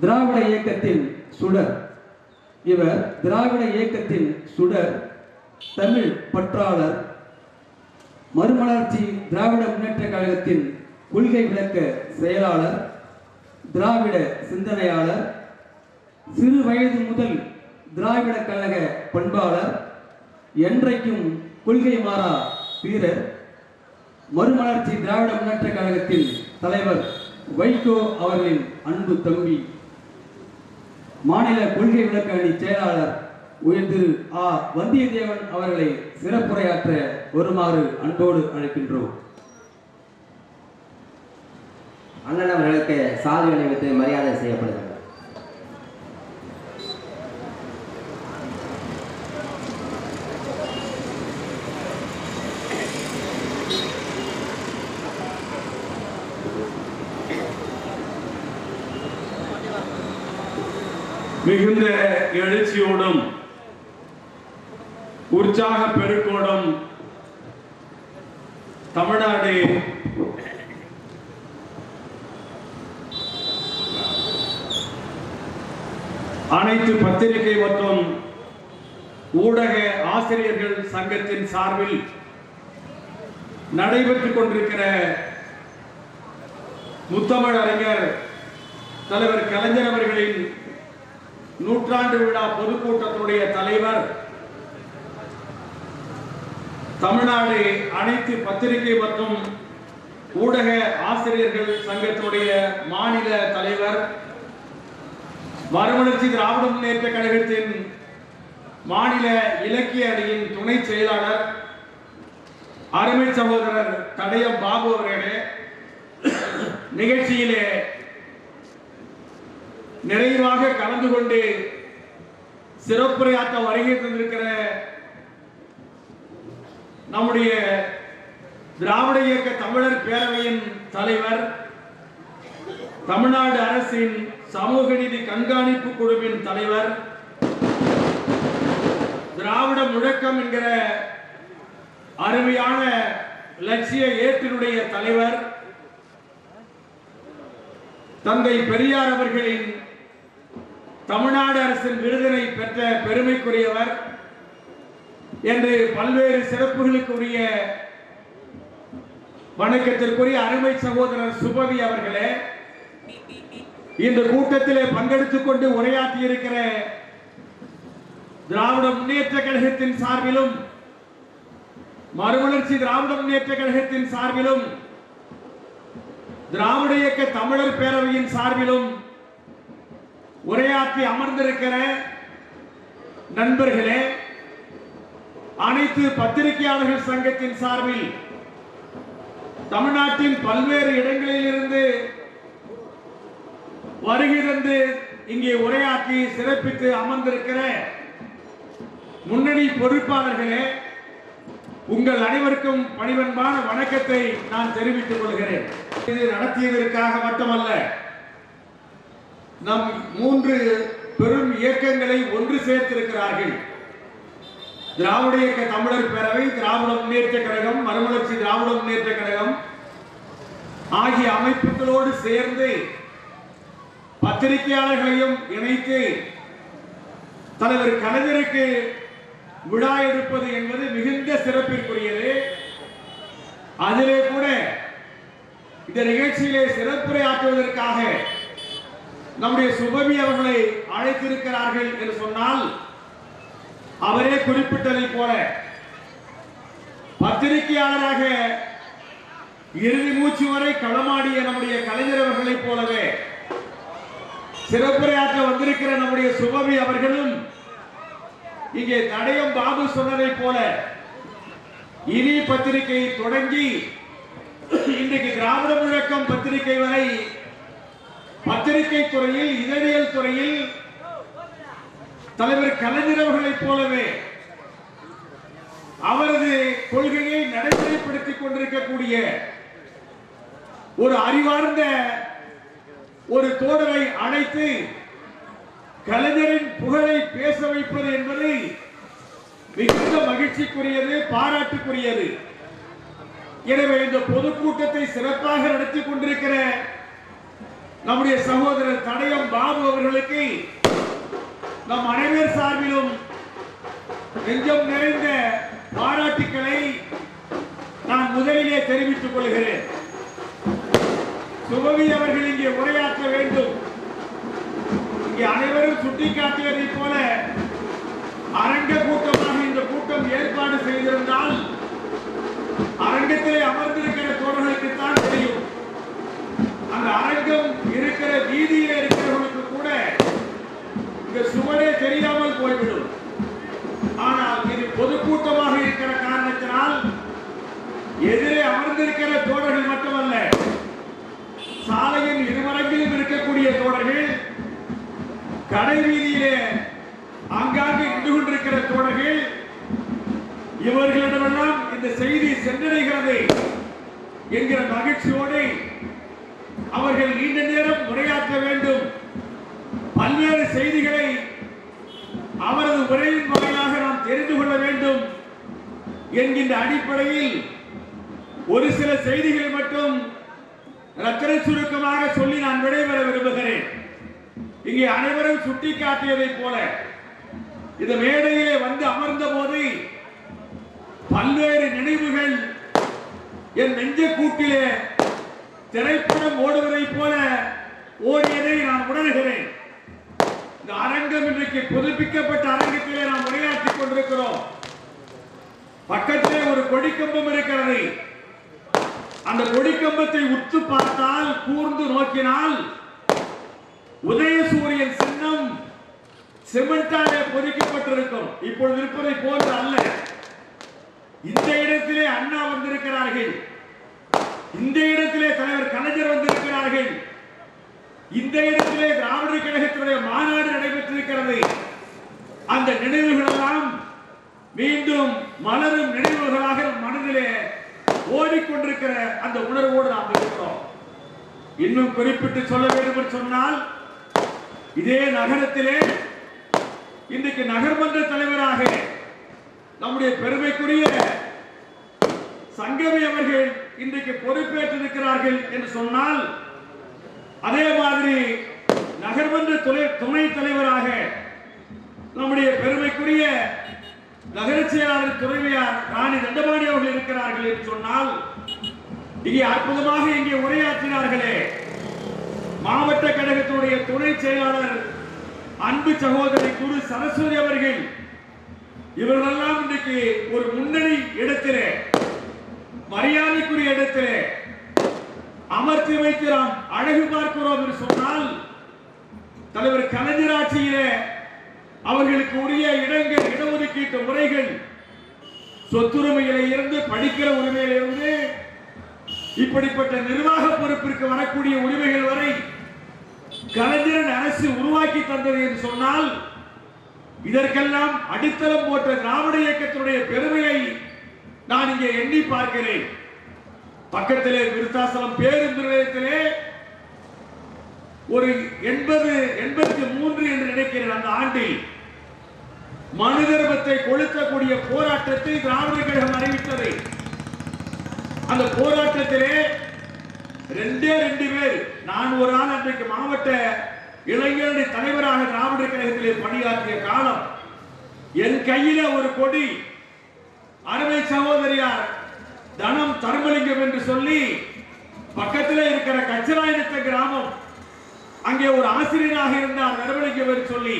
திராவிட இயக்கத்தின் சுடர். இவர் திராவிட இயக்கத்தின் சுடர் தமிழ் பற்றாளர் மறுமலர்ச்சி திராவிட முன்னேற்ற கழகத்தின் கொள்கை விளக்க செயலாளர் திராவிட சிந்தனையாளர் சிறு வயது முதல் திராவிட கழக பண்பாளர் என்றைக்கும் கொள்கை மாறா வீரர் மறுமலர்ச்சி திராவிட முன்னேற்ற கழகத்தின் தலைவர் வைகோ அவர்களின் அன்பு தம்பி. மாநில கொள்கை விளக்க அணி செயலாளர் உயர் திரு ஆ. வந்தியத்தேவன் அவர்களை சிறப்புரையாற்ற வருமாறு அன்போடு அழைக்கின்றோம். அண்ணன் அவர்களுக்கு சாதி அணிவித்து மரியாதை உற்சாக பெருக்கோடம் தமிழ்நாடு அனைத்து பத்திரிகை மற்றும் ஊடக ஆசிரியர்கள் சங்கத்தின் சார்பில் நடைபெற்றுக் கொண்டிருக்கிற முத்தமிழ் அறிஞர் தலைவர் கலைஞர் அவர்களின் நூற்றாண்டு விழா பொதுக்கூட்டத்தினுடைய தலைவர் தமிழ்நாடு அனைத்து பத்திரிகை மற்றும் ஊடக ஆசிரியர்கள் சங்கத்துடைய மாநில தலைவர் மறுமலர்ச்சி திராவிட முன்னேற்ற கழகத்தின் மாநில இலக்கிய அணியின் துணை செயலாளர் அருமை சகோதரர் தடயம் பாபு அவர்களே நிகழ்ச்சியிலே நிறைவாக கலந்து கொண்டு சிறப்புரையாற்ற வருகை தந்திருக்கிற நம்முடைய திராவிட இயக்க தமிழர் பேரவையின் தலைவர் தமிழ்நாடு அரசின் சமூக நீதி கண்காணிப்பு குழுவின் தலைவர் திராவிட முழக்கம் என்கிற அருமையான லட்சிய ஏற்றினுடைய தலைவர் தந்தை பெரியார் அவர்களின் தமிழ்நாடு அரசின் விருதினை பெற்ற பெருமைக்குரியவர் என்று பல்வேறு சிறப்புகளுக்குரிய வணக்கத்திற்குரிய அருமை சகோதரர் சுபவி அவர்களே இந்த கூட்டத்திலே பங்கெடுத்துக் கொண்டு உரையாற்றி இருக்கிற திராவிட முன்னேற்ற கழகத்தின் சார்பிலும் மறுமலர்ச்சி திராவிட முன்னேற்ற கழகத்தின் சார்பிலும் திராவிட இயக்க தமிழர் பேரவையின் சார்பிலும் உரையாற்றி அமர்ந்திருக்கிற நண்பர்களே அனைத்து பத்திரிகையாளர்கள் சங்கத்தின் சார்பில் தமிழ்நாட்டின் பல்வேறு இடங்களில் இருந்து வருகை தந்து இங்கே உரையாற்றி சிறப்பித்து அமர்ந்திருக்கிற முன்னணி பொறுப்பாளர்களே உங்கள் அனைவருக்கும் பணிவன்பான வணக்கத்தை நான் தெரிவித்துக் கொள்கிறேன். இது நடத்தியதற்காக மட்டுமல்ல நம் மூன்று பெரும் இயக்கங்களை ஒன்று சேர்த்திருக்கிறார்கள். திராவிட இயக்க தமிழர் பேரவை திராவிட முன்னேற்ற கழகம் மறுமலர்ச்சி திராவிட முன்னேற்ற கழகம் ஆகிய அமைப்புகளோடு சேர்ந்து பத்திரிகையாளர்களையும் இணைத்து தலைவர் கலைஞருக்கு விழா எடுப்பது என்பது மிகுந்த சிறப்பிற்குரியது. அதிலே கூட இந்த நிகழ்ச்சியிலே சிறப்புரை ஆற்றுவதற்காக நம்முடைய சுபவி அவர்களை அழைத்திருக்கிறார்கள் என்று சொன்னால் அவரே குறிப்பிட்டதை போல பத்திரிகையாளராக இறுதி மூச்சு வரை களமாடிய நம்முடைய கலைஞர் அவர்களைப் போலவே சிறப்புரையாற்ற வந்திருக்கிற நம்முடைய சுபவி அவர்களும் இங்கே தடயம் பாபு சொன்னதைப் போல இனி பத்திரிகை தொடங்கி இன்றைக்கு திராவிட முழக்கம் பத்திரிகை வரை பத்திரிகை துறையில் இதழியல் துறையில் தலைவர் கலைஞர் அவர்களைப் போலவே அவரது கொள்கையை நடைமுறைப்படுத்திக் கொண்டிருக்கக்கூடிய ஒரு அறிவார்ந்த ஒரு தோழரை அழைத்து கலைஞரின் புகழை பேச வைப்பது என்பது மிகுந்த மகிழ்ச்சிக்குரியது பாராட்டுக்குரியது. எனவே இந்த பொதுக்கூட்டத்தை சிறப்பாக நடத்தி கொண்டிருக்கிற நம்முடைய சகோதரர் தடயம் பாபு அவர்களுக்கு நம் அனைவர் சார்பிலும் நெஞ்சம் நிறைந்த பாராட்டுக்களை நான் முதலிலே தெரிவித்துக் கொள்கிறேன். சுபவி அவர்கள் இங்கே உரையாற்ற வேண்டும். இங்கே அனைவரும் சுட்டிக்காட்டுவதைப் போல அரங்க கூட்டமாக இந்த கூட்டம் ஏற்பாடு செய்திருந்தால் அரங்கத்திலே அமர்ந்திருக்கிற தோழர்களுக்கு தான் தெரியும். அந்த அரங்கம் இருக்கிற வீதியில இருக்கிறவர்களுக்கு கூட இந்த சுவடே தெரியாமல் போய்விடும். ஆனால் இது பொதுக்கூட்டமாக இருக்கிற காரணத்தினால் எதிரே அமர்ந்திருக்கிற தோழர்கள் மட்டுமல்ல சாலையின் இருமரங்கிலும் இருக்கக்கூடிய தோழர்கள் கடை வீதியிலே அங்காங்கு நின்று கொண்டிருக்கிற தோழர்கள் இவர்களிடமெல்லாம் இந்த செய்தி சென்றடைகிறது என்கிற மகிழ்ச்சியோடு அவர்கள் நீண்ட நேரம் உரையாற்ற வேண்டும். பல்வேறு செய்திகளை அவரது உரையின் வாயிலாக நாம் தெரிந்து கொள்ள வேண்டும் என்கின்ற அடிப்படையில் ஒரு சில செய்திகளை மட்டும் ரத்தன சுருக்கமாக சொல்லி நான் விடைபெற விரும்புகிறேன். இங்கே அனைவரும் சுட்டிக்காட்டியதைப் போல இந்த மேடையிலே வந்து அமர்ந்த போது பல்வேறு நினைவுகள் என் நெஞ்ச கூட்டிலே திரைப்படம் ஓடுவதைப் போல ஓடியதை நான் உணர்கிறேன். இந்த அரங்கம் இன்றைக்கு புதுப்பிக்கப்பட்ட அரங்கத்திலே நாம் உரையாற்றிக் கொண்டிருக்கிறோம். பக்கத்திலே ஒரு கொடிக்கம்பம் இருக்கிறது. அந்த கொடிக்கம்பத்தை உற்று பார்த்தால் கூர்ந்து நோக்கினால் உதயசூரியன் சின்னம் சிமெண்டாலே பொதிக்கப்பட்டிருக்கும். இப்பொழுது இருப்பதை போன்று அல்ல. இந்த இடத்திலே அண்ணா வந்திருக்கிறார்கள். இந்த இடத்திலே தலைவர் கலைஞர் வந்திருக்கிறார்கள். இந்த இடத்திலே திராவிடர் கழகத்தினுடைய மாநாடு நடைபெற்றிருக்கிறது. அந்த நினைவுகளெல்லாம் மீண்டும் மலரும் நினைவுகளாக மனதிலே ஓடிக்கொண்டிருக்கிற அந்த உணர்வோடு நாம் இருக்கிறோம் இன்னும் குறிப்பிட்டு சொல்ல வேண்டும் என்று சொன்னால் இதே நகரத்திலே இன்றைக்கு நகர்மன்ற தலைவராக நம்முடைய பெருமைக்குரிய சங்கமி அவர்கள் இன்றைக்கு பொறுப்பேற்றிருக்கிறார்கள் என்று சொன்னால் அதே மாதிரி நகர்மன்ற துணை துணை தலைவராக நம்முடைய பெருமைக்குரிய நகர செயலாளர் துறைவியார் ராணி தண்டபாணி அவர்கள் இருக்கிறார்கள் என்று சொன்னால் இங்கே அற்புதமாக இங்கே உரையாற்றினார்களே. மாவட்ட கழகத்துடைய துணை செயலாளர் அன்பு சகோதரி குரு சரஸ்வதி அவர்கள் இவர்களெல்லாம் இன்றைக்கு ஒரு முன்னணி இடத்திலே மரியாதைக்குரிய இடத்திலே அமர்த்தி வைத்து நாம் அழகு பார்க்கிறோம் என்று சொன்னால் தலைவர் கலைஞர் ஆட்சியிலே அவர்களுக்கு உரிய இடங்கள் இடஒதுக்கீட்டு முறைகள் சொத்துரிமையில இருந்து படிக்கிற உரிமையில இருந்து இப்படிப்பட்ட நிர்வாக பொறுப்பிற்கு வரக்கூடிய உரிமைகள் வரை கலைஞரின் அரசு உருவாக்கி தந்தது என்று சொன்னால் இதற்கெல்லாம் அடித்தளம் போட்ட திராவிட இயக்கத்தினுடைய பெருமையை நான் இங்கே எண்ணி பார்க்கிறேன். பக்கத்திலே விருத்தாசலம் பேருந்து நிலையத்திலே ஒரு எண்பது எண்பத்தி மூன்று என்று நினைக்கிறேன் அந்த ஆண்டில் மனு தர்மத்தை கொளுத்தக்கூடிய போராட்டத்தை திராவிட கழகம் அறிவித்தது. அந்த போராட்டத்திலே ரெண்டே ரெண்டு பேர் நான் ஒரு ஆள் அன்றைக்கு மாவட்ட இளைஞரணி தலைவராக திராவிட கழகத்திலே பணியாற்றிய காலம் என் கையில ஒரு கொடி. அருமை சகோதரியார் தனம் தர்மலிங்கம் என்று சொல்லி பக்கத்தில் இருக்கிற கச்சராயனத்த கிராமம் அங்கே ஒரு ஆசிரியராக இருந்தார் நடவடிக்கை என்று சொல்லி.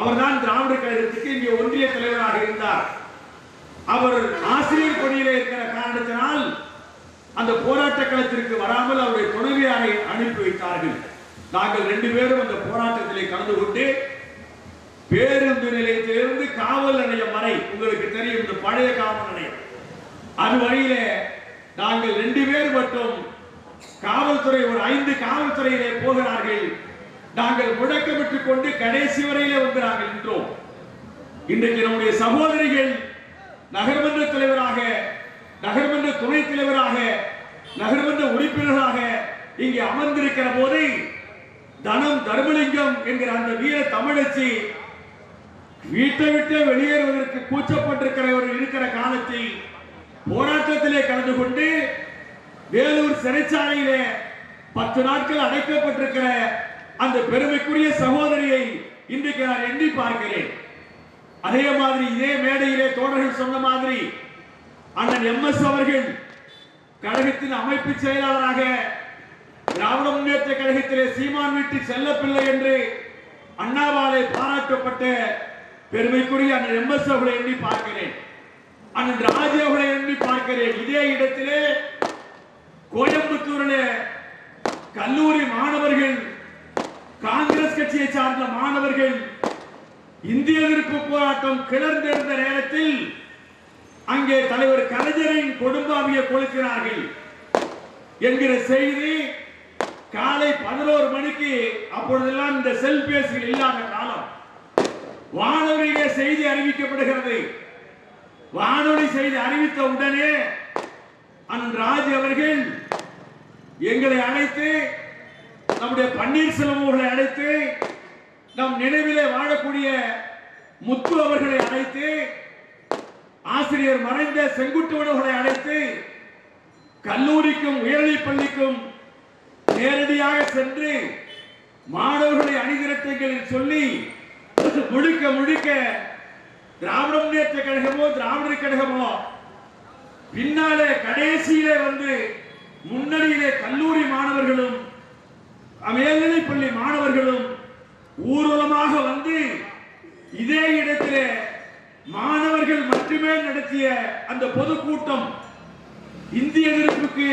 அவர்தான் திராவிட கழகத்துக்கு இங்கே ஒன்றிய தலைவராக இருந்தார். அவர் ஆசிரியர் பணியில் இருக்கிற காரணத்தினால் அந்த போராட்ட களத்திற்கு வராமல் அவருடைய துணைவியாரை அனுப்பி வைத்தார்கள். நாங்கள் ரெண்டு பேரும் அந்த போராட்டத்திலே கலந்து கொண்டு பேருந்து நிலையத்திலிருந்து காவல் நிலையம் வரை உங்களுக்கு தெரியும் இந்த பழைய காவல் நிலையம். அது வழியிலே நாங்கள் ரெண்டு பேர் மட்டும் காவல்துறை ஒரு ஐந்து காவல்துறையிலே போகிறார்கள். நாங்கள் முழக்கமிட்டுக் கொண்டு கடைசி வரையிலே வந்து நாங்கள் நின்றோம். இன்றைக்கு நம்முடைய சகோதரிகள் நகர்மன்ற தலைவராக நகர்மன்ற துணைத் தலைவராக நகர்மன்ற உறுப்பினர்களாக இங்கே அமர்ந்திருக்கிற போது தனம் தர்மலிங்கம் என்கிற அந்த வீர தமிழச்சி வீட்டை விட்டு வெளியேறுவதற்கு கூச்சப்பட்டிருக்கிறவர்கள் இருக்கிற காலத்தில் போராட்டத்திலே கலந்து கொண்டு வேலூர் சிறைச்சாலையிலே பத்து நாட்கள் அடைக்கப்பட்டிருக்கிற அந்த பெருமைக்குரிய சகோதரியை இன்றைக்கு நான் எண்ணி பார்க்கிறேன். அதே மாதிரி இதே மேடையிலே தோழர்கள் சொன்ன மாதிரி அண்ணன் எம் எஸ் அவர்கள் கழகத்தின் அமைப்பு செயலாளராக திராவிட முன்னேற்ற கழகத்திலே சீமான் வீட்டு செல்லப்பிள்ளை என்று அண்ணாவாலே பாராட்டப்பட்ட பெருமைக்குரிய அண்ணன் எம் எஸ் அவர்களை எண்ணி பார்க்கிறேன். அண்ணன் ராஜாவுடைய எண்ணி பார்க்கிறேன். இதே இடத்திலே கோயம்புத்தூரிலே கல்லூரி மாணவர்கள் காங்கிரஸ் கட்சியை சார்ந்த மாணவர்கள் இந்திய எதிர்ப்பு போராட்டம் கிளர்ந்திருந்த நேரத்தில் அங்கே தலைவர் கலைஞரின் கொடும்பாவியை கொளுத்தினார்கள் என்கிற செய்தி காலை பதினோரு மணிக்கு அப்பொழுதெல்லாம் இந்த செல்பேசிகள் இல்லாத காலம். வானொலியிலே செய்தி அறிவிக்கப்படுகிறது. வானொலி செய்து அறிவித்த உடனே அண்ணன் ராஜ் அவர்கள் எங்களை அழைத்து நம்முடைய பன்னீர்செல்வம் அவர்களை அழைத்து நம் நினைவிலே வாழக்கூடிய முத்து அவர்களை அழைத்து ஆசிரியர் மறைந்த செங்குட்டுவன் அவர்களை அழைத்து கல்லூரிக்கும் உயர்நிலைப் பள்ளிக்கும் நேரடியாக சென்று மாணவர்களை அணிதிரட்டுங்கள் சொல்லி முழுக்க முழுக்க திராவிட முன்னேற்ற கழகமோ திராவிடர் கழகமோ பின்னாலே கடைசியிலே வந்து முன்னணியிலே கல்லூரி மாணவர்களும் மேல்நிலைப்பள்ளி மாணவர்களும் ஊர்வலமாக வந்து இதே இடத்திலே மாணவர்கள் மட்டுமே நடத்திய அந்த பொதுக்கூட்டம் இந்திய எதிர்ப்புக்கு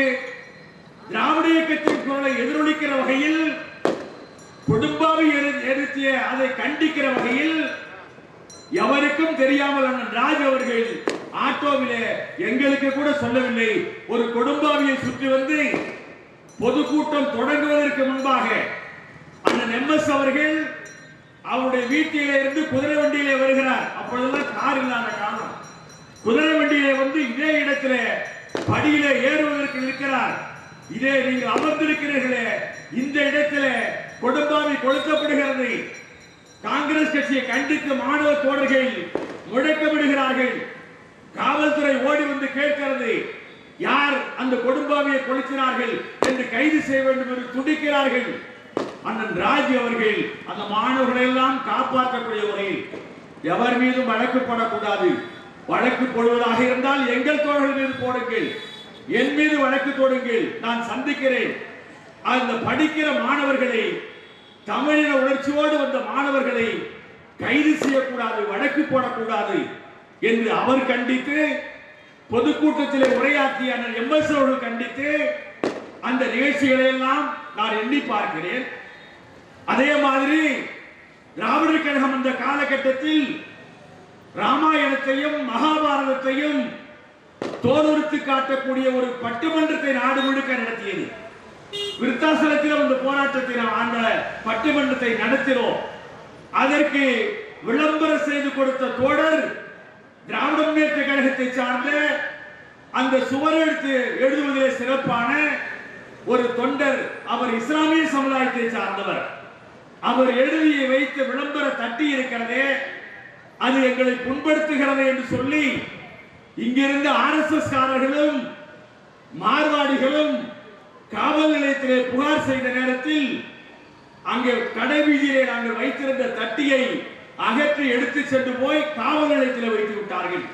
திராவிட இயக்கத்தின் குரலை எதிரொலிக்கிற வகையில் கொடும்பாவை எதிர்த்திய அதை கண்டிக்கிற வகையில் எவருக்கும் தெரியாமல் அண்ணன் ராஜ் அவர்கள் ஆட்டோவிலே எங்களுக்கு கூட சொல்லவில்லை. ஒரு கொடும்பாவியை சுற்றி வந்து பொதுக்கூட்டம் தொடங்குவதற்கு முன்பாக அண்ணன் எம்எஸ் அவர்கள் அவருடைய வீட்டிலே இருந்து குதிரை வண்டியிலே வருகிறார். அப்பொழுதெல்லாம் கார் இல்லாத காலம் குதிரை வண்டியிலே வந்து இதே இடத்திலே படியிலே ஏறுவதற்கு இருக்கிறார் இதே நீங்கள் அமர்ந்திருக்கிறீர்களே இந்த இடத்திலே கொடும்பாவி கொளுத்தப்படுகிறது. காங்கிரஸ் கட்சியை கண்டித்து மாணவ தோழர்கள் முழக்கமிடுகிறார்கள் காவல்துறை ஓடி வந்து கேட்கிறது யார் அந்த கொடும்பாவியை கொளுத்தினார்கள் என்று கைது செய்ய வேண்டும் என்று துடிக்கிறார்கள். அண்ணன் ராஜ் அவர்கள் அந்த மாணவர்களை எல்லாம் காப்பாற்றக்கூடிய முறையில் எவர் மீதும் வழக்கு போடக்கூடாது. வழக்கு போடுவதாக இருந்தால் எங்கள் தோழர்கள் மீது போடுங்கள். என் மீது வழக்கு தொடுங்கள். நான் சந்திக்கிறேன். அந்த படிக்கிற மாணவர்களை தமிழின உணர்ச்சியோடு வந்த மாணவர்களை கைது செய்யக்கூடாது வழக்கு போடக்கூடாது என்று அவர் கண்டித்து பொதுக்கூட்டத்தில் உரையாற்றிய எம் எஸ் அவர்கள் கண்டித்து அந்த நிகழ்ச்சிகளை எல்லாம் நான் எண்ணி பார்க்கிறேன். அதே மாதிரி திராவிடர் கழகம் அந்த காலகட்டத்தில் ராமாயணத்தையும் மகாபாரதத்தையும் தோலுரித்து காட்டக்கூடிய ஒரு பட்டுமன்றத்தை நாடு முழுக்க நடத்தியது. விருத்தாசலத்திலும் இந்த போராட்டத்தை நாம் ஆண்ட பட்டிமன்றத்தை நடத்தினோம். அதற்கு விளம்பரம் செய்து கொடுத்த தோழர் திராவிட முன்னேற்ற கழகத்தை சார்ந்த அந்த சுவரெழுத்து எழுதுவதிலே சிறப்பான ஒரு தொண்டர் அவர் இஸ்லாமிய சமுதாயத்தை சார்ந்தவர். அவர் எழுதிய வைத்த விளம்பர தட்டி இருக்கிறதே அது எங்களை புண்படுத்துகிறது என்று சொல்லி இங்கிருந்து எஸ் காரர்களும் மார்வாடிகளும் காவல் நிலையத்திலே புகார் செய்த நேரத்தில் அங்கே கடைவீதியிலே நாங்கள் வைத்திருந்த தட்டியை அகற்றி எடுத்து சென்று போய் காவல் நிலையத்தில் வைத்து விட்டார்கள்.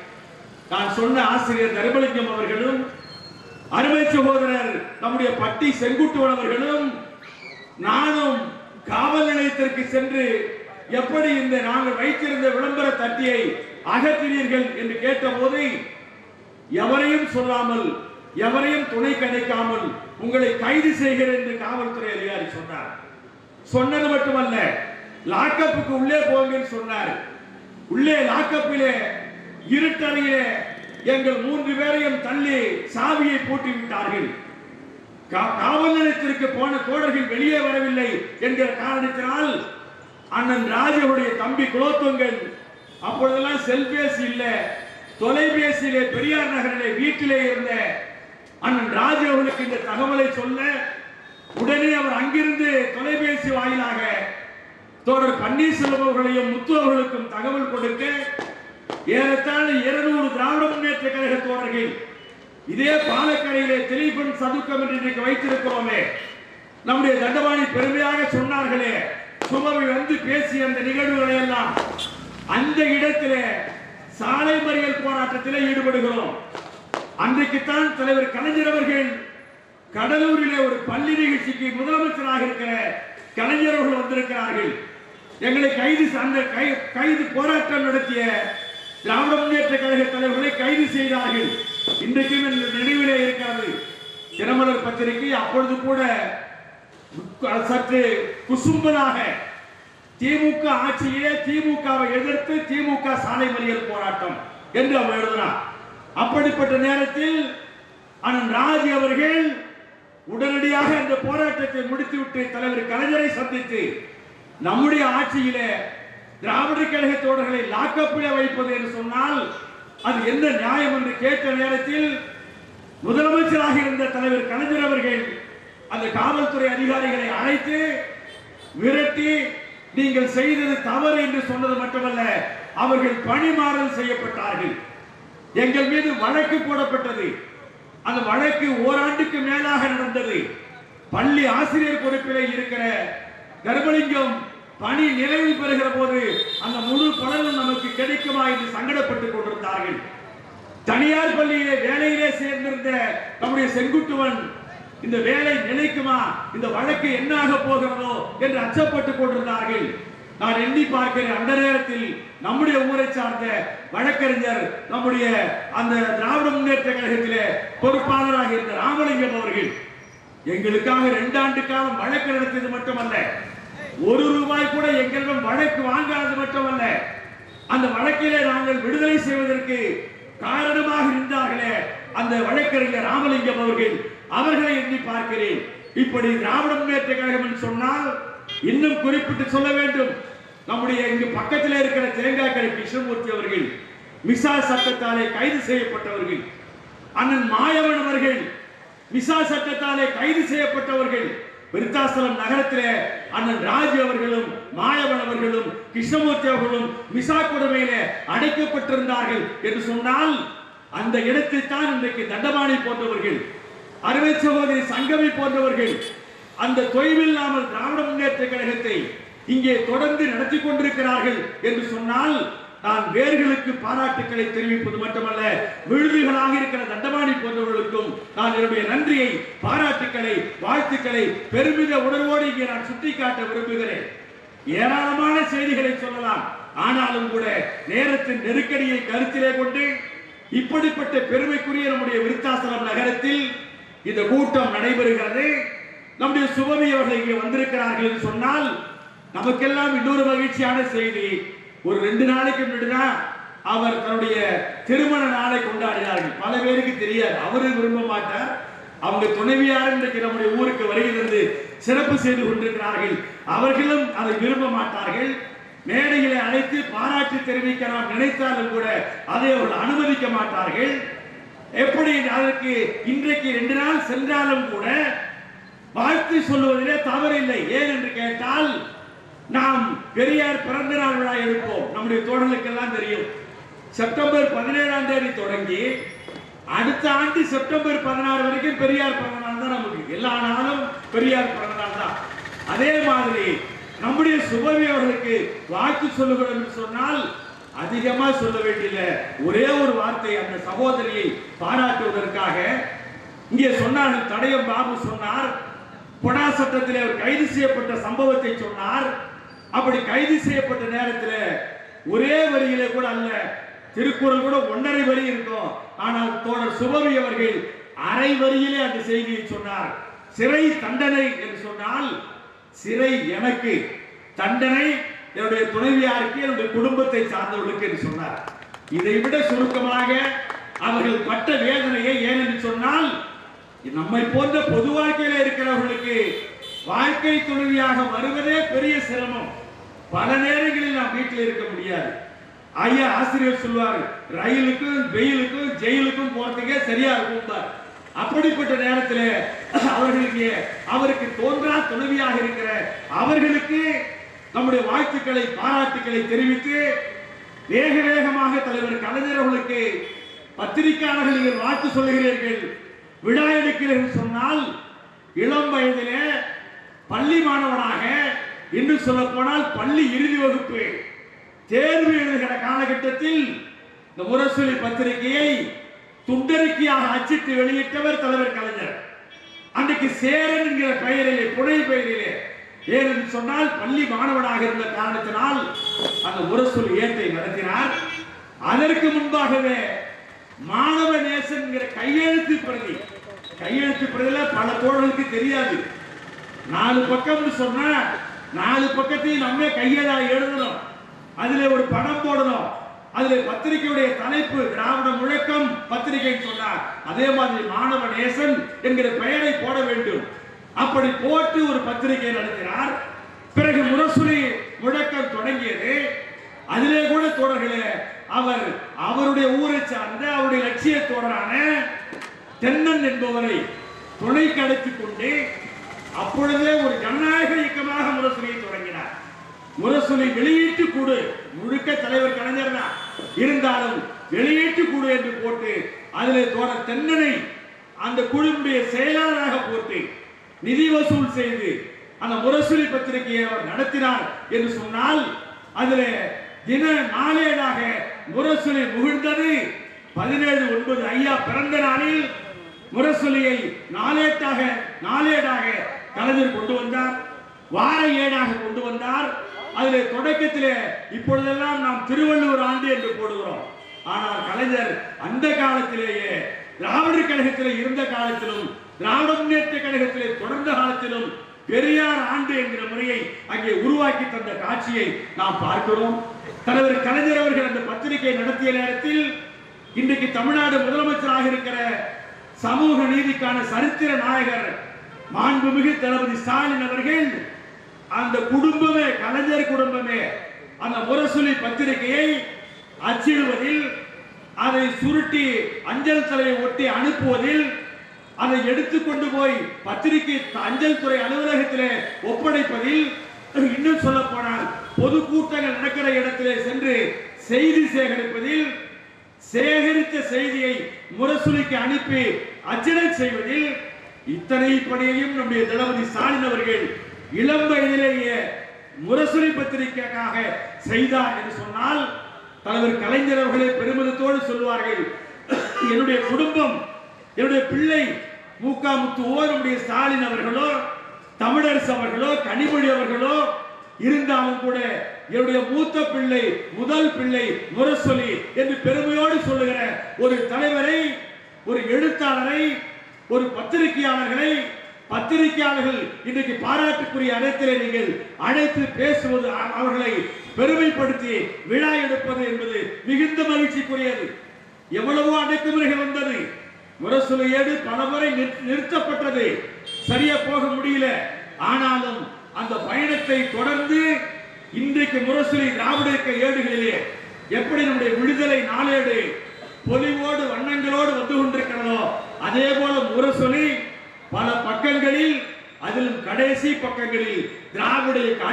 நான் சொன்ன ஆசிரியர் தர்மலிங்கம் அவர்களும் அருமை சகோதரர் நம்முடைய பட்டி செங்குட்டுவன் அவர்களும் நானும் காவல் நிலையத்திற்கு சென்று எப்படி இந்த நாங்கள் வைத்திருந்த விளம்பர தட்டியை அகற்றினீர்கள் என்று கேட்டபோது எவரையும் சொல்லாமல் எவரையும் துணை கிடைக்காமல் உங்களை கைது செய்கிறேன் என்று காவல்துறை அதிகாரி சொன்னார். சொன்னது மட்டுமல்ல லாக்கப்புக்கு உள்ளே போங்கன்னு சொன்னார். உள்ளே லாக்கப்பிலே இருட்டறையிலே எங்கள் மூன்று பேரையும் தள்ளி சாவியை பூட்டி விட்டார்கள் கா- காவல் நிலையத்திற்கு போன தோழர்கள் வெளியே வரவில்லை என்கிற காரணத்தினால் அண்ணன் ராஜவுடைய தம்பி குலோத்துங்கன் அப்பொழுதெல்லாம் செல்பேசி இல்லை தொலைபேசியிலே பெரியார் நகரிலே வீட்டிலே இருந்த அண்ணன் ராஜு அவர்களுக்கு இந்த தகவலை சொல்ல உடனே அவர் அங்கிருந்து தொலைபேசி வாயிலாக தோழர் பன்னீர்செல்வம் அவர்களையும் முத்து அவர்களுக்கும் தகவல் கொடுக்க ஏறத்தாழ இருநூறு திராவிட முன்னேற்ற கழக தோழர்கள் இதே பாலக்கரையிலே திலீபன் சதுக்கம் என்று இன்றைக்கு வைத்திருக்கிறோமே. நம்முடைய தண்டபாணி பெருமையாக சொன்னார்களே சுமவி வந்து பேசிய அந்த நிகழ்வுகளை எல்லாம் அந்த இடத்திலே சாலை மறியல் போராட்டத்திலே ஈடுபடுகிறோம். அன்றைக்குத்தான் தலைவர் கலைஞர் அவர்கள் கடலூரிலே ஒரு பள்ளி நிகழ்ச்சிக்கு முதலமைச்சராக இருக்கிற கலைஞர் அவர்கள் வந்திருக்கிறார்கள். எங்களை கைது செ- அந்த கை- கைது போராட்டம் நடத்திய திராவிட முன்னேற்ற கழக தலைவர்களை கைது செய்தார்கள். இன்றைக்கும் என் நினைவிலே இருக்கிறது. தினமலர் பத்திரிகை அப்பொழுது கூட சற்று குசும்பலாக திமுக ஆட்சியிலே திமுகவை எதிர்த்து திமுக சாலை மறியல் போராட்டம் என்று அவர் எழுதினார். அப்படிப்பட்ட நேரத்தில் அண்ணன் ராஜ் அவர்கள் உடனடியாக அந்த போராட்டத்தை முடித்துவிட்டு தலைவர் கலைஞரை சந்தித்து நம்முடைய ஆட்சியிலே திராவிட கழக தோழர்களை லாக்கப்பில வைப்பது என்று சொன்னால் அது என்ன நியாயம் என்று கேட்ட நேரத்தில் முதலமைச்சராக இருந்த தலைவர் கலைஞர் அவர்கள் அந்த காவல்துறை அதிகாரிகளை அழைத்து விரட்டி நீங்கள் செய்தது தவறு என்று சொன்னது மட்டுமல்ல அவர்கள் பணிமாறல் செய்யப்பட்டார்கள். எங்கள் மீது வழக்கு போடப்பட்டது. அந்த வழக்கு ஓராண்டுக்கு மேலாக நடந்தது. பள்ளி ஆசிரியர் பொறுப்பிலே இருக்கிற கர்ப்பலிங்கம் பணி நிறைவு பெறுகிற போது அந்த முழு பலனும் நமக்கு கிடைக்குமா என்று சங்கடப்பட்டுக் கொண்டிருந்தார்கள். தனியார் பள்ளியிலே வேலையிலே சேர்ந்திருந்த நம்முடைய செங்குட்டுவன் இந்த வேலை நிலைக்குமா இந்த வழக்கு என்னாக போகிறதோ என்று அச்சப்பட்டுக் கொண்டிருந்தார்கள். நான் எண்ணி பார்க்கிறேன். அந்த நேரத்தில் நம்முடைய ஊரை சார்ந்த வழக்கறிஞர் நம்முடைய அந்த திராவிட முன்னேற்ற கழகத்திலே பொறுப்பாளராக இருந்த ராமலிங்கம் அவர்கள் எங்களுக்காக ரெண்டு காலம் வழக்கு நடத்தியது மட்டுமல்ல ஒரு ரூபாய் கூட எங்களிடம் வழக்கு வாங்காதது மட்டுமல்ல அந்த வழக்கிலே நாங்கள் விடுதலை செய்வதற்கு காரணமாக இருந்தார்களே அந்த வழக்கறிஞர் ராமலிங்கம் அவர்கள் அவர்களை எண்ணி பார்க்கிறேன். இப்படி திராவிட முன்னேற்ற கழகம் சொன்னால் இன்னும் குறிப்பிட்டு சொல்ல வேண்டும். நம்முடைய இங்கு பக்கத்தில் இருக்கிற தேங்காய்கரை கிருஷ்ணமூர்த்தி அவர்கள் மிசா சட்டத்தாலே கைது செய்யப்பட்டவர்கள் அண்ணன் மாயவன் அவர்கள் மிசா சட்டத்தாலே கைது செய்யப்பட்டவர்கள் விருத்தாசலம் நகரத்திலே அண்ணன் ராஜ் அவர்களும் மாயவன் அவர்களும் கிருஷ்ணமூர்த்தி அவர்களும் மிசா கொடுமையிலே அடைக்கப்பட்டிருந்தார்கள் என்று சொன்னால் அந்த இடத்தில் தான் இன்றைக்கு தண்டபாணி போன்றவர்கள் அருமை சகோதரி சங்கமி போன்றவர்கள் அந்த தொய்வில்லாமல் திராவிட முன்னேற்ற கழகத்தை இங்கே தொடர்ந்து நடத்தி கொண்டிருக்கிறார்கள் என்று சொன்னால் நான் வேர்களுக்கு பாராட்டுக்களை தெரிவிப்பது மட்டுமல்ல விழுதுகளாக இருக்கிற தண்டபாணி போன்றவர்களுக்கும் நான் என்னுடைய நன்றியை பாராட்டுக்களை வாழ்த்துக்களை பெருமித உணர்வோடு இங்கே நான் சுட்டிக்காட்ட விரும்புகிறேன். ஏராளமான செய்திகளை சொல்லலாம். ஆனாலும் கூட நேரத்தின் நெருக்கடியை கருத்திலே கொண்டு இப்படிப்பட்ட பெருமைக்குரிய நம்முடைய விருத்தாசலம் நகரத்தில் இந்த கூட்டம் நடைபெறுகிறது. நம்முடைய சுபவி அவர்கள் இங்கே வந்திருக்கிறார்கள் என்று சொன்னால் நமக்கெல்லாம் இன்னொரு மகிழ்ச்சியான செய்தி. ஒரு ரெண்டு நாளைக்கு முன்னாடிதான் அவர் தன்னுடைய திருமண நாளை கொண்டாடினார்கள். பல பேருக்கு தெரியாது. அவரு விரும்ப மாட்டார். அவங்க துணைவியார் இன்றைக்கு நம்முடைய ஊருக்கு வருகிறது சிறப்பு செய்து கொண்டிருக்கிறார்கள். அவர்களும் அதை விரும்ப மாட்டார்கள். மேடைகளை அழைத்து பாராட்டு தெரிவிக்க நாம் நினைத்தாலும் கூட அதை அவர்கள் அனுமதிக்க மாட்டார்கள். எப்படி அதற்கு இன்றைக்கு ரெண்டு நாள் சென்றாலும் கூட வாழ்த்து சொல்லுவதிலே தவறில்லை. ஏன் என்று கேட்டால் நாம் பெரியார் பிறந்த நாள் விழா எடுப்போம். நம்முடைய தோழர்களுக்கெல்லாம் தெரியும். செப்டம்பர் பதினேழாம் தேதி தொடங்கி அடுத்த ஆண்டு செப்டம்பர் பதினாறு வரைக்கும் பெரியார் பிறந்த நாள் தான் நமக்கு. எல்லா நாளும் பெரியார் பிறந்த நாள் தான். அதே மாதிரி நம்முடைய சுபவி அவர்களுக்கு வாழ்த்து சொல்லுகிறோம் என்று சொன்னால் அதிகமா சொல்ல வேண்டிய ஒரே ஒரு வார்த்தை அந்த சகோதரியை பாராட்டுவதற்காக. இங்கே சொன்னார்கள் தடயம் பாபு சொன்னார். பொடா சட்டத்திலே அவர் கைது செய்யப்பட்ட சம்பவத்தை சொன்னார். அப்படி கைது செய்யப்பட்ட நேரத்தில் ஒரே வரியிலே கூட அல்ல திருக்குறள் கூட ஒன்றரை வரி இருக்கும். ஆனால் தோழர் சுபவி அவர்கள் அரை வரியிலே அந்த செய்தியை சொன்னார். சிறை தண்டனை என்று சொன்னால் சிறை எனக்கு தண்டனை என்னுடைய துணைவியாருக்கு என்னுடைய குடும்பத்தை சார்ந்தவர்களுக்கு என்று சொன்னார். இதை விட சுருக்கமாக அவர்கள் பட்ட வேதனையை ஏன் என்று சொன்னால் நம்மை போன்ற பொது வாழ்க்கையில இருக்கிறவர்களுக்கு வாழ்க்கை துணைவியாக வருவதே பெரிய சிரமம். பல நேரங்களில் நாம் வீட்டில் இருக்க முடியாது. ஐயா ஆசிரியர் சொல்லுவார் ரயிலுக்கும் வெயிலுக்கும் ஜெயிலுக்கும் போறதுக்கே சரியா இருக்கும் அப்படிப்பட்ட நேரத்தில் அவர்களுக்கு அவருக்கு தோன்றா துணைவியாக இருக்கிற அவர்களுக்கு நம்முடைய வாழ்த்துக்களை பாராட்டுக்களை தெரிவித்து வேக வேகமாக தலைவர் கலைஞர் அவர்களுக்கு பத்திரிகையாளர்கள் நீங்கள் வாழ்த்து சொல்லுகிறீர்கள். விழா எடுக்கிறேன் சொன்னால் இளம் வயதிலே பள்ளி மாணவனாக என்று சொல்ல போனால் பள்ளி இறுதி வகுப்பு. தேர்வு எழுதுகிற காலகட்டத்தில் இந்த முரசொலி பத்திரிகையை துண்டறிக்கையாக அச்சிட்டு வெளியிட்டவர் தலைவர் கலைஞர். அன்றைக்கு சேரன் என்கிற பெயரிலே புனை பெயரிலே. ஏனென்று சொன்னால் பள்ளி மாணவனாக இருந்த காரணத்தினால் அந்த முரசொலி ஏற்றை நடத்தினார். அதற்கு முன்பாகவே மாணவ நேசன் கையெழுத்து பிரதி. கையெழுத்து பிரதியில பல தோழர்களுக்கு தெரியாது. நாலு பக்கம்னு சொன்னா நாலு பக்கத்தையும் நம்ம கையெழா எழுதணும். அதுல ஒரு படம் போடணும். அதுல பத்திரிகையுடைய தலைப்பு திராவிட முழக்கம் பத்திரிகை சொன்னார் அதே மாதிரி மாணவ நேசன் என்கிற பெயரை போட வேண்டும். அப்படி போட்டு ஒரு பத்திரிகை நடத்தினார். பிறகு முரசொலி முழக்கம் தொடங்கியது. அதிலே கூட தோழர்களே அவர் அவருடைய ஊரை சார்ந்த அவருடைய லட்சிய தோழரான தென்னன் என்பவரை துணை கடத்திக் கொண்டு அப்பொழுதே ஒரு ஜனநாயக இயக்கமாக முரசொலியை தொடங்கினார். முரசொலி வெளியீட்டு கூடு முழுக்க தலைவர் கலைஞர் தான். இருந்தாலும் வெளியீட்டு கூடு என்று போட்டு அதிலே தோழர் தென்னனை அந்த குழுவுடைய செயலாளராக போட்டு நிதி வசூல் செய்து அந்த முரசொலி பத்திரிகையை அவர் நடத்தினார் என்று சொன்னால் அதிலே தின நாளேடாக முரசொலி முகிழ்ந்தது. பதினேழு ஒன்பது ஐயா பிறந்த நாளில் முரசொலியை நாளேட்டாக நாளேடாக கலைஞர் கொண்டு வந்தார். வார ஏடாக கொண்டு வந்தார். அதில் தொடக்கத்திலே இப்பொழுதெல்லாம் நாம் திருவள்ளுவர் ஆண்டு என்று போடுகிறோம். ஆனால் கலைஞர் அந்த காலத்திலேயே திராவிடர் கழகத்தில் இருந்த காலத்திலும் திராவிட முன்னேற்ற கழகத்திலே தொடர்ந்த காலத்திலும் பெரியார் ஆண்டு என்கிற முறையை அங்கே உருவாக்கி தந்த காட்சியை நாம் பார்க்கிறோம். தலைவர் கலைஞர் அவர்கள் அந்த பத்திரிகை நடத்திய நேரத்தில் இன்றைக்கு தமிழ்நாடு முதலமைச்சராக இருக்கிற சமூக நீதிக்கான சரித்திர நாயகர் மாண்புமிகு தளபதி ஸ்டாலின் அவர்கள் அந்த குடும்பமே கலைஞர் குடும்பமே அந்த முரசொலி பத்திரிகையை அச்சிடுவதில் அதை சுருட்டி அஞ்சல் தலையை ஒட்டி அனுப்புவதில் அதை எடுத்துக்கொண்டு போய் பத்திரிகை அஞ்சல் துறை அலுவலகத்திலே ஒப்படைப்பதில் இன்னும் சொல்ல போனால் பொதுக்கூட்டங்கள் நடக்கிற இடத்திலே சென்று செய்தி சேகரிப்பதில் சேகரித்த செய்தியை முரசொலிக்கு அனுப்பி அச்சிட செய்வதில் இத்தனை பணியையும் நம்முடைய தளபதி ஸ்டாலின் அவர்கள் இளம் வயதிலேயே முரசொலி பத்திரிகைக்காக செய்தார் என்று சொன்னால் தலைவர் கலைஞர் அவர்களே பெருமிதத்தோடு சொல்வார்கள் என்னுடைய குடும்பம் என்னுடைய பிள்ளை மூக்கா முத்துவோ நம்முடைய ஸ்டாலின் அவர்களோ தமிழரசு அவர்களோ கனிமொழி அவர்களோ இருந்தாலும் கூட என்னுடைய மூத்த பிள்ளை முதல் பிள்ளை முரசொலி என்று பெருமையோடு சொல்லுகிற ஒரு தலைவரை ஒரு எழுத்தாளரை ஒரு பத்திரிகையாளர்களை பத்திரிகையாளர்கள் இன்றைக்கு பாராட்டுக்குரிய இடத்திலே நீங்கள் அழைத்து பேசுவது அவர்களை பெருமைப்படுத்தி விழா எடுப்பது என்பது மிகுந்த மகிழ்ச்சிக்குரியது. எவ்வளவோ அடைக்குமுறைகள் வந்தது. முரசொலியேடு பலமுறை நிறுத்தப்பட்டது. சரியா போக முடியல. ஆனாலும் அந்த பயணத்தை தொடர்ந்து இன்றைக்கு முரசுலி திராவிட ஏடுகளிலே எப்படி நம்முடைய விடுதலை நாளேடு பொலிவோடு வண்ணங்களோடு வந்து கொண்டிருக்கிறதோ அதே போல முரசொலி பல பக்கங்களில் அதிலும் கடைசி பக்கங்களில் திராவிட இயக்க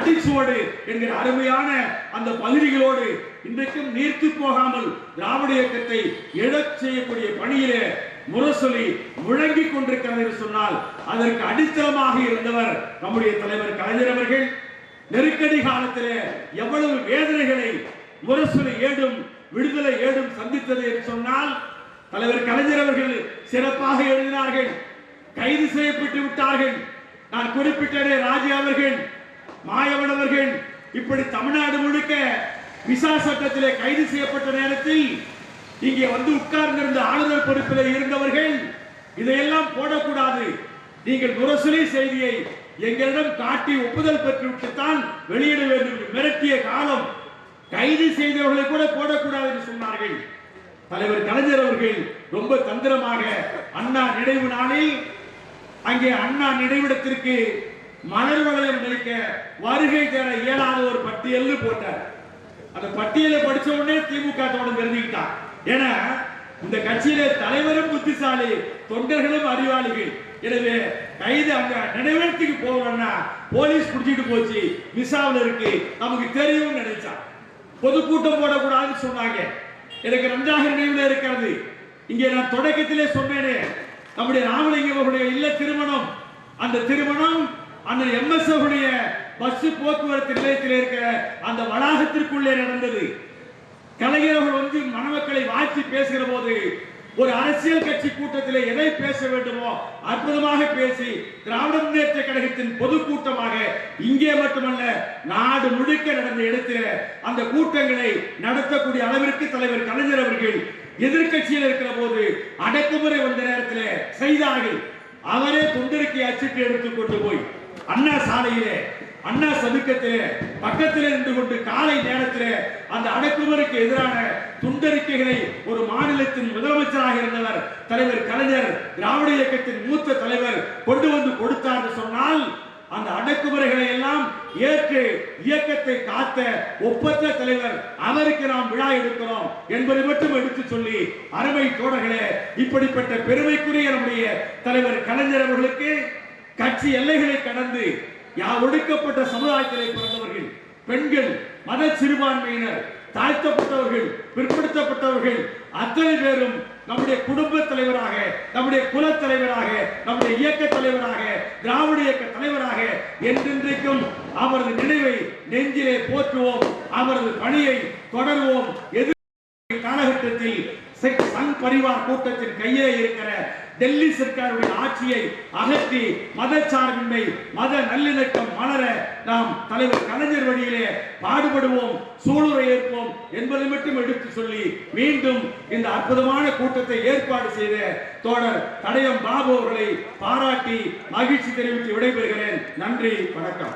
என்கிற அருமையான அந்த பகுதிகளோடு இன்றைக்கும் நீர்த்து போகாமல் திராவிட இயக்கத்தை எழச் செய்யக்கூடிய பணியிலே முரசொலி முழங்கிக் கொண்டிருக்கிறது என்று சொன்னால் அதற்கு அடித்தளமாக இருந்தவர் நம்முடைய தலைவர் கலைஞர் அவர்கள். நெருக்கடி காலத்திலே எவ்வளவு வேதனைகளை முரசொலி ஏடும் விடுதலை ஏடும் சந்தித்தது என்று சொன்னால் தலைவர் கலைஞர் அவர்கள் சிறப்பாக எழுதினார்கள். கைது செய்யப்பட்டு விட்டார்கள். நான் குறிப்பிட்டதே ராஜா அவர்கள் மாயவன் அவர்கள். இப்படி தமிழ்நாடு முழுக்க விசா சட்டத்திலே கைது செய்யப்பட்ட நேரத்தில் இங்கே வந்து உட்கார்ந்திருந்த ஆளுநர் பொறுப்பில் இருந்தவர்கள் இதையெல்லாம் போடக்கூடாது. நீங்கள் முரசொலி செய்தியை எங்களிடம் காட்டி ஒப்புதல் பெற்றுவிட்டுத்தான் வெளியிட வேண்டும் என்று மிரட்டிய காலம் கைது செய்தவர்களை கூட போடக்கூடாது என்று சொன்னார்கள். தலைவர் கலைஞர் அவர்கள் ரொம்ப தந்திரமாக அண்ணா நினைவு நாளில் அங்கே அண்ணா நினைவிடத்திற்கு மலர் வளையம் வைக்க வருகை தர இயலாத ஒரு பட்டியல் போட்டார். அந்த பட்டியலை படிச்ச உடனே திமுக தோடம் தெரிஞ்சுக்கிட்டான் ஏன்னா இந்த கட்சியில தலைவரும் புத்திசாலி தொண்டர்களும் அறிவாளிகள். எனவே கைது அங்க நினைவேற்றத்துக்கு போகணும்னா போலீஸ் பிடிச்சிட்டு போச்சு. மிசாவில் இருக்கு. நமக்கு தெரியும் நினைச்சான் பொதுக்கூட்டம் போடக்கூடாதுன்னு சொன்னாங்க. எனக்கு நன்றாக நினைவில் இருக்கிறது. இங்கே நான் தொடக்கத்திலே சொன்னேனே. நம்முடைய ராமலிங்கம் அவருடைய இல்ல திருமணம். அந்த திருமணம் அண்ணன் எம்எஸ் உடைய பஸ் போக்குவரத்து நிலையத்தில் இருக்கிற அந்த வளாகத்திற்குள்ளே நடந்தது. கலைஞர் அவர்கள் வந்து மணமக்களை வாழ்த்தி பேசுகிற போது ஒரு அரசியல் கட்சி கூட்டத்தில் எதை பேச வேண்டுமோ அற்புதமாக பேசி திராவிட முன்னேற்ற கழகத்தின் பொதுக்கூட்டமாக இங்கே மட்டுமல்ல நாடு முழுக்க நடந்த இடத்தில அந்த கூட்டங்களை நடத்தக்கூடிய அளவிற்கு தலைவர் கலைஞர் அவர்கள் எதிர்க்கட்சியில் இருக்கிற போது அடக்குமுறை வந்த நேரத்தில் செய்தார்கள். அவரே தொண்டருக்கு அச்சிட்டு எடுத்துக்கொண்டு போய் அண்ணா சாலையிலே அண்ணா சதுக்கத்திலே பக்கத்திலே நின்று கொண்டு காலை நேரத்திலே அந்த அடக்குமுறைக்கு எதிரான துண்டறிக்கைகளை ஒரு மாநிலத்தின் முதலமைச்சராக இருந்தவர் தலைவர் கலைஞர் திராவிட இயக்கத்தின் மூத்த தலைவர் கொண்டு வந்து கொடுத்தார் என்று சொன்னால் அந்த அடக்குமுறைகளை எல்லாம் ஏற்று இயக்கத்தை காத்த ஒப்பற்ற தலைவர் அவருக்கு நாம் விழா எடுக்கிறோம் என்பதை மட்டும் எடுத்து சொல்லி அருமை தோழர்களே இப்படிப்பட்ட பெருமைக்குரிய நம்முடைய தலைவர் கலைஞர் அவர்களுக்கு கட்சி எல்லைகளை கடந்து யா ஒடுக்கப்பட்ட சமுதாயத்திலே பிறந்தவர்கள் பெண்கள் மத சிறுபான்மையினர் தாழ்த்தப்பட்டவர்கள் பிற்படுத்தப்பட்டவர்கள் அத்தனை பேரும் நம்முடைய குடும்ப தலைவராக நம்முடைய குல தலைவராக நம்முடைய இயக்க தலைவராக திராவிட இயக்க தலைவராக என்றென்றைக்கும் அவரது நினைவை நெஞ்சிலே போற்றுவோம் அவரது பணியை தொடர்வோம். எதிர் காலகட்டத்தில் செக் சங் பரிவார் கூட்டத்தின் கையிலே இருக்கிற டெல்லி சர்க்காருடைய ஆட்சியை அகற்றி மதச்சார்பின்மை மத நல்லிணக்கம் மலர நாம் தலைவர் கலைஞர் வழியிலே பாடுபடுவோம் சூளுரை ஏற்போம் என்பதை மட்டும் எடுத்து சொல்லி மீண்டும் இந்த அற்புதமான கூட்டத்தை ஏற்பாடு செய்த தோழர் தடயம் பாபு அவர்களை பாராட்டி மகிழ்ச்சி தெரிவித்து விடைபெறுகிறேன். நன்றி வணக்கம்.